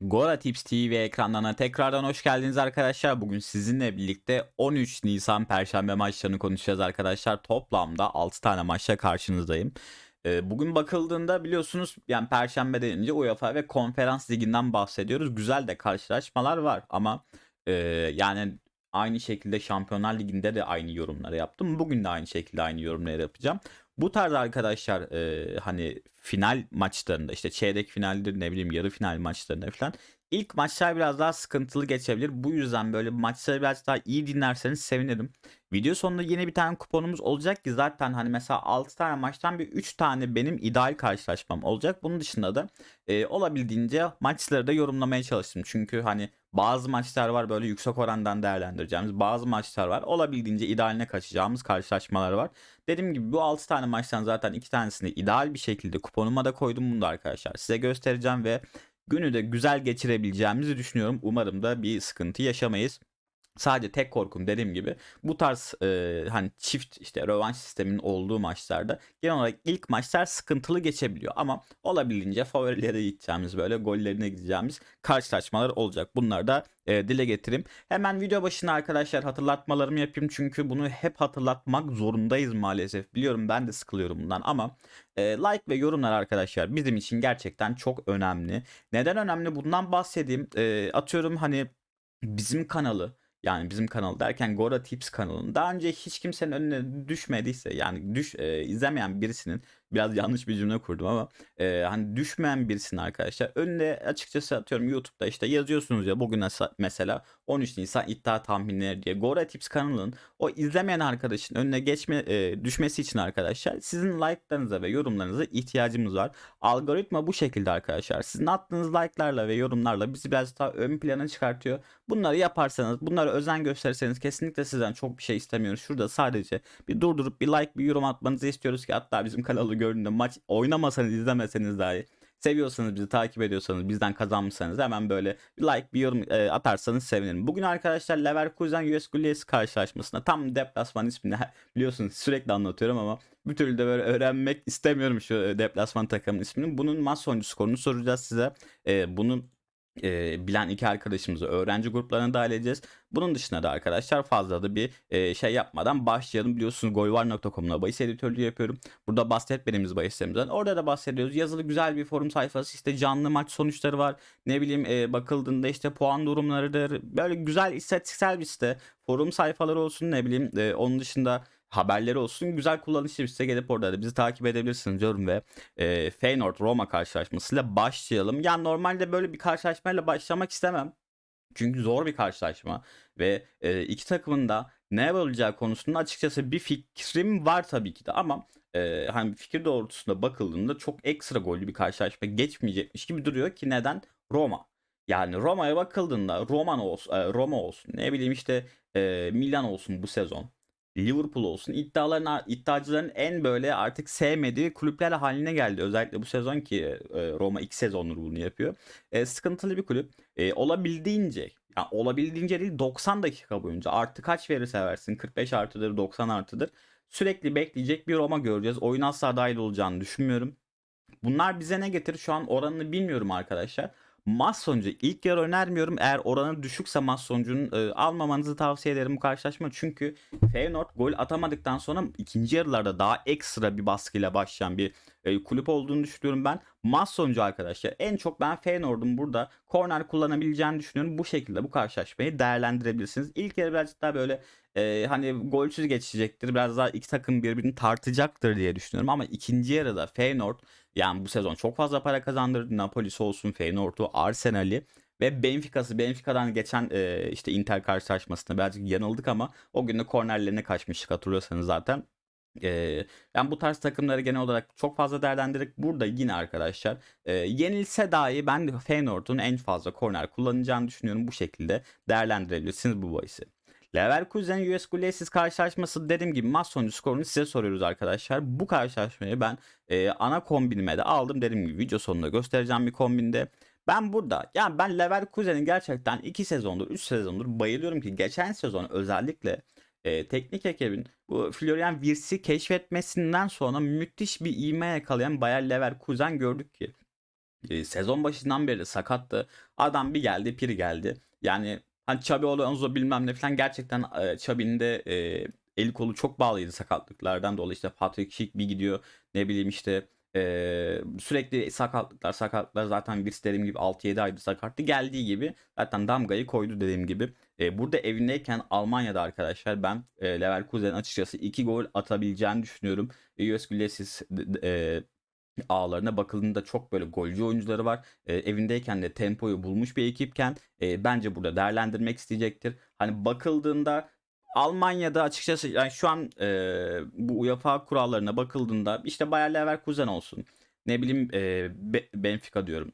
Gora Tips TV ekranlarına tekrardan hoş geldiniz arkadaşlar. Bugün sizinle birlikte 13 Nisan Perşembe maçlarını konuşacağız arkadaşlar. Toplamda 6 tane maçla karşınızdayım. Ee, Bugün bakıldığında biliyorsunuz yani Perşembe denince UEFA ve Konferans Ligi'nden bahsediyoruz. Güzel de karşılaşmalar var ama e, yani aynı şekilde Şampiyonlar Ligi'nde de aynı yorumları yaptım. Bugün de aynı şekilde aynı yorumları yapacağım. Bu tarz arkadaşlar e, hani final maçlarında işte çeyrek finaldir ne bileyim yarı final maçlarında falan ilk maçlar biraz daha sıkıntılı geçebilir. Bu yüzden böyle maçları biraz daha iyi dinlerseniz sevinirim. Video sonunda yine bir tane kuponumuz olacak ki zaten hani mesela 6 tane maçtan bir 3 tane benim ideal karşılaşmam olacak. Bunun dışında da e, olabildiğince maçları da yorumlamaya çalıştım. Çünkü hani bazı maçlar var böyle yüksek orandan değerlendireceğimiz bazı maçlar var. Olabildiğince idealine kaçacağımız karşılaşmalar var. Dediğim gibi bu 6 tane maçtan zaten 2 tanesini ideal bir şekilde kuponuma da koydum bunu da arkadaşlar. Size göstereceğim ve günü de güzel geçirebileceğimizi düşünüyorum. Umarım da bir sıkıntı yaşamayız. Sadece tek korkum dediğim gibi bu tarz e, hani çift işte rövanş sisteminin olduğu maçlarda genel olarak ilk maçlar sıkıntılı geçebiliyor ama olabildiğince favorilere gideceğimiz böyle gollerine gideceğimiz karşılaşmalar olacak. Bunları da e, dile getireyim. Hemen video başına arkadaşlar hatırlatmalarımı yapayım çünkü bunu hep hatırlatmak zorundayız maalesef. Biliyorum ben de sıkılıyorum bundan ama e, like ve yorumlar arkadaşlar bizim için gerçekten çok önemli. Neden önemli bundan bahsedeyim. E, atıyorum hani bizim kanalı yani bizim kanal derken Gora Tips kanalının. Daha önce hiç kimsenin önüne düşmediyse yani düş e, izlemeyen birisinin biraz yanlış bir cümle kurdum ama e, hani düşmeyen birisinin arkadaşlar önüne açıkçası atıyorum YouTube'da işte yazıyorsunuz ya bugün mesela 13 Nisan iddia tahminleri diye Gora Tips kanalının o izlemeyen arkadaşın önüne geçme e, düşmesi için arkadaşlar sizin like'larınıza ve yorumlarınıza ihtiyacımız var. Algoritma bu şekilde arkadaşlar. Sizin attığınız like'larla ve yorumlarla bizi biraz daha ön plana çıkartıyor. Bunları yaparsanız, bunlara özen gösterirseniz kesinlikle sizden çok bir şey istemiyoruz. Şurada sadece bir durdurup bir like, bir yorum atmanızı istiyoruz ki hatta bizim kanalı gördüğünde maç oynamasanız, izlemeseniz dahi seviyorsanız bizi takip ediyorsanız bizden kazanmışsanız hemen böyle bir like bir yorum e, atarsanız sevinirim. Bugün arkadaşlar Leverkusen US Gullies karşılaşmasında tam deplasman ismini biliyorsunuz sürekli anlatıyorum ama bir türlü de böyle öğrenmek istemiyorum şu e, deplasman takımın ismini. Bunun maç sonucu skorunu soracağız size. E, bunun e, bilen iki arkadaşımızı öğrenci gruplarına dahil edeceğiz. Bunun dışında da arkadaşlar fazla da bir e, şey yapmadan başlayalım. Biliyorsunuz golvar.com'la bahis editörlüğü yapıyorum. Burada bahsetmediğimiz bahislerimizden. Orada da bahsediyoruz. Yazılı güzel bir forum sayfası. işte canlı maç sonuçları var. Ne bileyim e, bakıldığında işte puan durumlarıdır. Böyle güzel istatistiksel bir site. Forum sayfaları olsun ne bileyim. E, onun dışında haberleri olsun. Güzel kullanışlı bir site gelip orada da bizi takip edebilirsiniz diyorum ve e, Feyenoord Roma karşılaşmasıyla başlayalım. Yani normalde böyle bir karşılaşmayla başlamak istemem. Çünkü zor bir karşılaşma ve e, iki takımın da ne olacağı konusunda açıkçası bir fikrim var tabii ki de ama e, hani fikir doğrultusunda bakıldığında çok ekstra gollü bir karşılaşma geçmeyecekmiş gibi duruyor ki neden? Roma. Yani Roma'ya bakıldığında Roman olsun, e, Roma olsun ne bileyim işte e, Milan olsun bu sezon. Liverpool olsun iddiaların iddiacıların en böyle artık sevmediği kulüpler haline geldi. Özellikle bu sezon ki e, Roma iki sezondur bunu yapıyor. E, sıkıntılı bir kulüp. E, olabildiğince yani olabildiğince değil 90 dakika boyunca artı kaç verirse versin 45 artıdır 90 artıdır sürekli bekleyecek bir Roma göreceğiz. Oyun asla dahil olacağını düşünmüyorum. Bunlar bize ne getirir şu an oranını bilmiyorum arkadaşlar. Maç sonucu ilk yarı önermiyorum. Eğer oranı düşükse maç sonucunun e, almamanızı tavsiye ederim bu karşılaşma. Çünkü Feyenoord gol atamadıktan sonra ikinci yarılarda daha ekstra bir baskıyla başlayan bir e, kulüp olduğunu düşünüyorum ben. Maç sonucu arkadaşlar en çok ben Feyenoord'un burada korner kullanabileceğini düşünüyorum. Bu şekilde bu karşılaşmayı değerlendirebilirsiniz. İlk yarı birazcık daha böyle e, hani golsüz geçecektir. Biraz daha iki takım birbirini tartacaktır diye düşünüyorum. Ama ikinci yarıda Feyenoord yani bu sezon çok fazla para kazandırdı. Napoli'si olsun, Feyenoord'u, Arsenal'i ve Benfica'sı. Benfica'dan geçen e, işte Inter karşılaşmasında birazcık yanıldık ama o gün de kornerlerine kaçmıştık hatırlıyorsanız zaten. E, ben bu tarz takımları genel olarak çok fazla değerlendirdik. Burada yine arkadaşlar e, yenilse dahi ben Feyenoord'un en fazla korner kullanacağını düşünüyorum. Bu şekilde değerlendirebilirsiniz bu bahisi. Leverkusen US Gullesis karşılaşması dediğim gibi maç sonucu skorunu size soruyoruz arkadaşlar. Bu karşılaşmayı ben e, ana kombinime de aldım. Dediğim gibi video sonunda göstereceğim bir kombinde. Ben burada yani ben Leverkusen'in gerçekten 2 sezondur 3 sezondur bayılıyorum ki geçen sezon özellikle e, teknik ekibin bu Florian Wirtz'i keşfetmesinden sonra müthiş bir ivme yakalayan Bayer Leverkusen gördük ki e, sezon başından beri sakattı. Adam bir geldi, piri geldi. Yani hani Xabi Alonso bilmem ne falan gerçekten e, Xabi'nin de e, eli kolu çok bağlıydı sakatlıklardan dolayı. İşte Patrick Schick bir gidiyor. Ne bileyim işte e, sürekli sakatlıklar sakatlıklar zaten bir dediğim gibi 6-7 aydır sakattı. Geldiği gibi zaten damgayı koydu dediğim gibi. E, burada evindeyken Almanya'da arkadaşlar ben e, Leverkusen açıkçası 2 gol atabileceğini düşünüyorum. US Glesis e, ağlarına bakıldığında çok böyle golcü oyuncuları var. E, evindeyken de tempoyu bulmuş bir ekipken e, bence burada değerlendirmek isteyecektir. Hani bakıldığında Almanya'da açıkçası yani şu an e, bu UEFA kurallarına bakıldığında işte Bayer Leverkusen olsun. Ne bileyim e, Be- Benfica diyorum.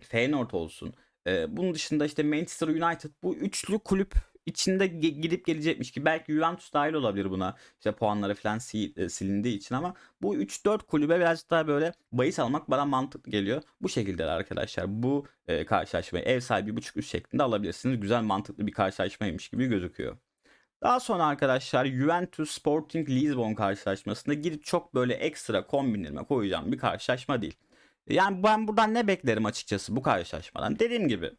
Feyenoord olsun. E, bunun dışında işte Manchester United bu üçlü kulüp içinde ge- gidip gelecekmiş ki belki Juventus dahil olabilir buna. İşte puanları falan si- e, silindiği için ama bu 3-4 kulübe birazcık daha böyle bahis almak bana mantıklı geliyor. Bu şekilde arkadaşlar bu e, karşılaşmayı ev sahibi 1.5 üst şeklinde alabilirsiniz. Güzel mantıklı bir karşılaşmaymış gibi gözüküyor. Daha sonra arkadaşlar Juventus Sporting Lisbon karşılaşmasında gidip çok böyle ekstra kombinlerime koyacağım bir karşılaşma değil. Yani ben buradan ne beklerim açıkçası bu karşılaşmadan? Dediğim gibi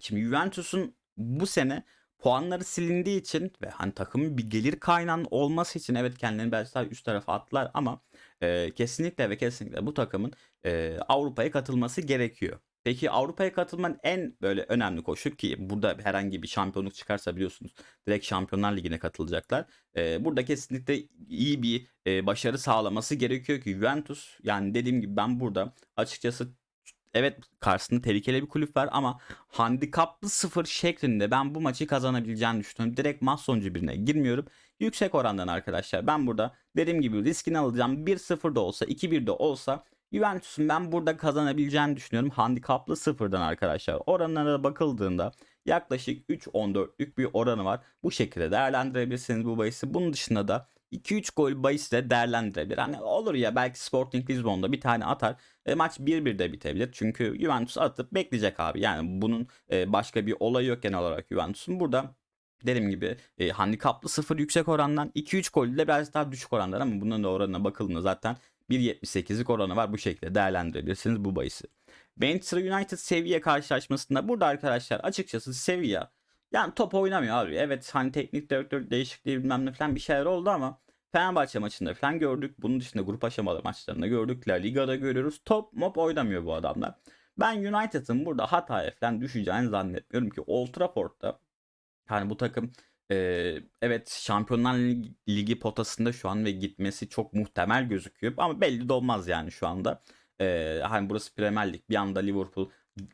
şimdi Juventus'un bu sene puanları silindiği için ve hani takımın bir gelir kaynağının olması için evet kendilerini belki daha üst tarafa attılar ama e, kesinlikle ve kesinlikle bu takımın e, Avrupa'ya katılması gerekiyor. Peki Avrupa'ya katılmanın en böyle önemli koşu ki burada herhangi bir şampiyonluk çıkarsa biliyorsunuz direkt Şampiyonlar Ligi'ne katılacaklar. Ee, burada kesinlikle iyi bir e, başarı sağlaması gerekiyor ki Juventus yani dediğim gibi ben burada açıkçası evet karşısında tehlikeli bir kulüp var ama handikaplı sıfır şeklinde ben bu maçı kazanabileceğini düşünüyorum. Direkt maç sonucu birine girmiyorum. Yüksek orandan arkadaşlar ben burada dediğim gibi riskini alacağım. 1-0 da olsa 2-1 de olsa Juventus'un ben burada kazanabileceğini düşünüyorum. Handikaplı sıfırdan arkadaşlar. Oranlara bakıldığında yaklaşık 3-14'lük bir oranı var. Bu şekilde değerlendirebilirsiniz bu bahisi. Bunun dışında da 2-3 gol bahisi de değerlendirebilir. Hani olur ya belki Sporting Lisbon'da bir tane atar. E, maç 1-1 de bitebilir. Çünkü Juventus atıp bekleyecek abi. Yani bunun e, başka bir olayı yok genel olarak Juventus'un. Burada dediğim gibi e, handikaplı 0 yüksek orandan 2-3 gol ile biraz daha düşük oranlar ama bunun da oranına bakıldığında zaten 1.78'lik oranı var. Bu şekilde değerlendirebilirsiniz bu bahisi. Manchester United Sevilla karşılaşmasında burada arkadaşlar açıkçası Sevilla yani top oynamıyor abi. Evet hani teknik direktör değişikliği bilmem ne falan bir şeyler oldu ama Fenerbahçe maçında falan gördük. Bunun dışında grup aşamalı maçlarında gördük. La Liga'da görüyoruz. Top mop oynamıyor bu adamlar. Ben United'ın burada hataya falan düşeceğini zannetmiyorum ki Old Trafford'da yani bu takım e, evet Şampiyonlar Ligi, Ligi potasında şu an ve gitmesi çok muhtemel gözüküyor ama belli de olmaz yani şu anda. E, hani burası Premier Lig bir anda Liverpool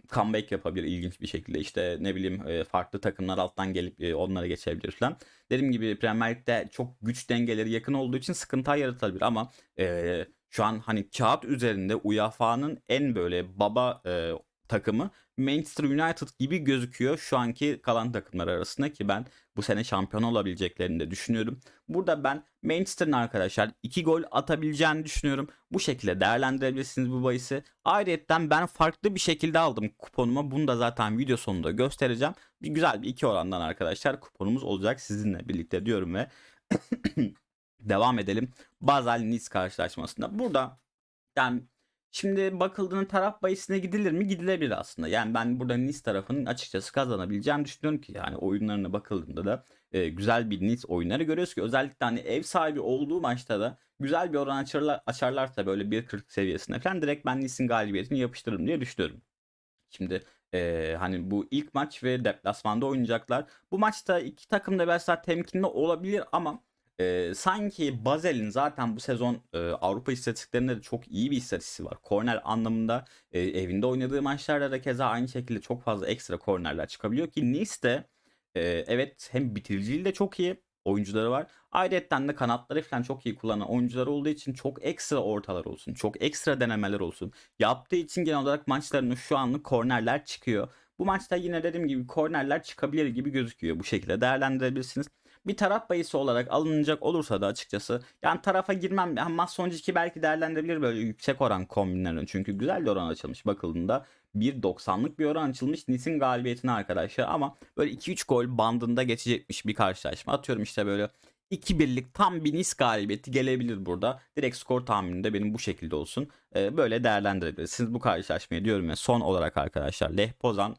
comeback yapabilir ilginç bir şekilde işte ne bileyim e, farklı takımlar alttan gelip e, onlara geçebilir falan. Dediğim gibi Premier Lig'de çok güç dengeleri yakın olduğu için sıkıntı yaratabilir ama e, şu an hani kağıt üzerinde UEFA'nın en böyle baba e, takımı Manchester United gibi gözüküyor şu anki kalan takımlar arasında ki ben bu sene şampiyon olabileceklerini de düşünüyorum. Burada ben Manchester'ın arkadaşlar 2 gol atabileceğini düşünüyorum. Bu şekilde değerlendirebilirsiniz bu bahisi. Ayrıca ben farklı bir şekilde aldım kuponuma. Bunu da zaten video sonunda göstereceğim. Bir güzel bir iki orandan arkadaşlar kuponumuz olacak sizinle birlikte diyorum ve devam edelim. Basel Nice karşılaşmasında. Burada yani Şimdi bakıldığında taraf bahisine gidilir mi? Gidilebilir aslında. Yani ben burada Nice tarafının açıkçası kazanabileceğini düşünüyorum ki yani oyunlarına bakıldığında da e, güzel bir Nice oyunları görüyoruz ki özellikle hani ev sahibi olduğu maçta da güzel bir oran açarlar, açarlarsa böyle 1.40 seviyesine falan direkt ben Nice'in galibiyetini yapıştırırım diye düşünüyorum. Şimdi e, hani bu ilk maç ve deplasmanda oynayacaklar. Bu maçta iki takım da biraz daha temkinli olabilir ama e, sanki Basel'in zaten bu sezon e, Avrupa istatistiklerinde de çok iyi bir istatistiği var. Korner anlamında e, evinde oynadığı maçlarda da keza aynı şekilde çok fazla ekstra kornerler çıkabiliyor ki Nice de e, evet hem bitiriciliği de çok iyi oyuncuları var. Ayrıca de kanatları falan çok iyi kullanan oyuncular olduğu için çok ekstra ortalar olsun. Çok ekstra denemeler olsun. Yaptığı için genel olarak maçlarının şu anlık kornerler çıkıyor. Bu maçta yine dediğim gibi kornerler çıkabilir gibi gözüküyor. Bu şekilde değerlendirebilirsiniz bir taraf bayisi olarak alınacak olursa da açıkçası yani tarafa girmem. Maç sonucu 2 belki değerlendirebilir böyle yüksek oran kombinlerin. Çünkü güzel bir oran açılmış bakıldığında. 1.90'lık bir oran açılmış Nice'in galibiyetine arkadaşlar ama böyle 2-3 gol bandında geçecekmiş bir karşılaşma. Atıyorum işte böyle 2 birlik tam bir Nice galibiyeti gelebilir burada. Direkt skor tahmini de benim bu şekilde olsun. Ee, böyle değerlendirebilirsiniz bu karşılaşmayı diyorum ya. Son olarak arkadaşlar Lech Pozan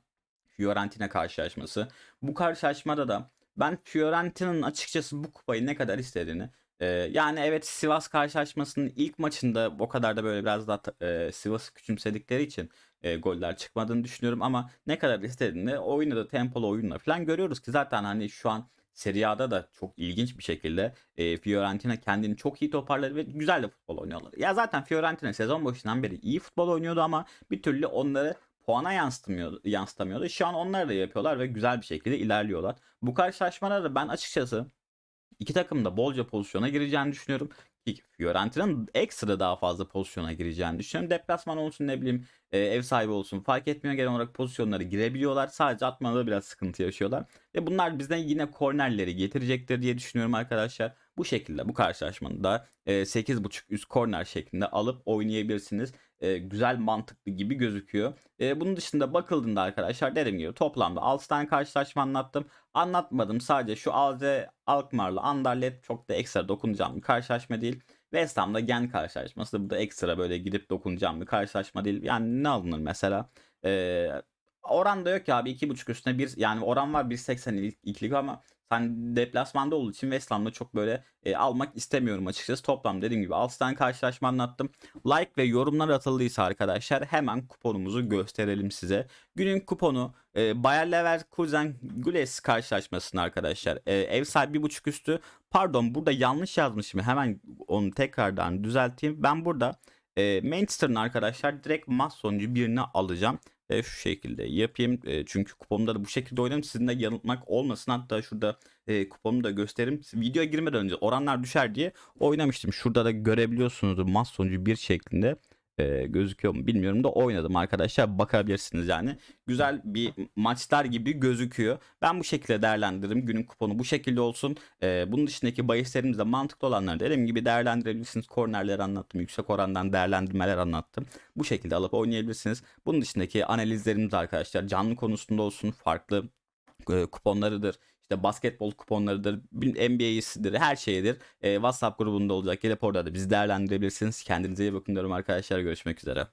Fiorentina karşılaşması. Bu karşılaşmada da ben Fiorentina'nın açıkçası bu kupayı ne kadar istediğini e, yani evet Sivas karşılaşmasının ilk maçında o kadar da böyle biraz daha e, Sivas'ı küçümsedikleri için e, goller çıkmadığını düşünüyorum ama ne kadar istediğini oyunu da tempolu oyunla falan görüyoruz ki zaten hani şu an Serie A'da da çok ilginç bir şekilde e, Fiorentina kendini çok iyi toparladı ve güzel de futbol oynuyorlar. Ya zaten Fiorentina sezon başından beri iyi futbol oynuyordu ama bir türlü onları puana yansıtmıyordu, yansıtamıyordu. Şu an onlar da yapıyorlar ve güzel bir şekilde ilerliyorlar. Bu karşılaşmada da ben açıkçası iki takım da bolca pozisyona gireceğini düşünüyorum. Fiorentina'nın ekstra daha fazla pozisyona gireceğini düşünüyorum. Deplasman olsun ne bileyim e, ev sahibi olsun fark etmiyor. Genel olarak pozisyonları girebiliyorlar. Sadece atmada biraz sıkıntı yaşıyorlar. Ve bunlar bizden yine kornerleri getirecektir diye düşünüyorum arkadaşlar. Bu şekilde bu karşılaşmanın da e, 8.5 üst korner şeklinde alıp oynayabilirsiniz. E, güzel mantıklı gibi gözüküyor. E, bunun dışında bakıldığında arkadaşlar dediğim gibi toplamda 6 tane karşılaşma anlattım. Anlatmadım sadece şu Alze Alkmaar'la Anderlet çok da ekstra dokunacağım bir karşılaşma değil. West Ham'da Gen karşılaşması da bu da ekstra böyle gidip dokunacağım bir karşılaşma değil. Yani ne alınır mesela? Ee, oran da yok ya abi 2.5 üstüne bir yani oran var 1.80 ilk, ilklik ama sen deplasmanda olduğu için West Ham'da çok böyle e, almak istemiyorum açıkçası. Toplam dediğim gibi 6 tane karşılaşma anlattım. Like ve yorumlar atıldıysa arkadaşlar hemen kuponumuzu gösterelim size. Günün kuponu e, Bayer Leverkusen Güles karşılaşmasının arkadaşlar. E, ev sahibi 1.5 üstü. Pardon burada yanlış yazmışım. Hemen onu tekrardan düzelteyim. Ben burada e, Manchester'ın arkadaşlar direkt maç sonucu birini alacağım. E, şu şekilde yapayım. E, çünkü kuponumda da bu şekilde oynarım. Sizin de yanıltmak olmasın. Hatta şurada e, kuponumu da göstereyim. Videoya girmeden önce oranlar düşer diye oynamıştım. Şurada da görebiliyorsunuz maç sonucu bir şeklinde e, gözüküyor mu bilmiyorum da oynadım arkadaşlar. Bakabilirsiniz yani. Güzel bir maçlar gibi gözüküyor. Ben bu şekilde değerlendiririm. Günün kuponu bu şekilde olsun. E, bunun dışındaki bahislerimizde mantıklı olanları dediğim gibi değerlendirebilirsiniz. Kornerleri anlattım. Yüksek orandan değerlendirmeler anlattım. Bu şekilde alıp oynayabilirsiniz. Bunun dışındaki analizlerimiz arkadaşlar canlı konusunda olsun. Farklı e, kuponlarıdır. İşte basketbol kuponlarıdır, NBA'sidir, her şeyidir. E, WhatsApp grubunda olacak. Gelip orada da bizi değerlendirebilirsiniz. Kendinize iyi bakın diyorum arkadaşlar. Görüşmek üzere.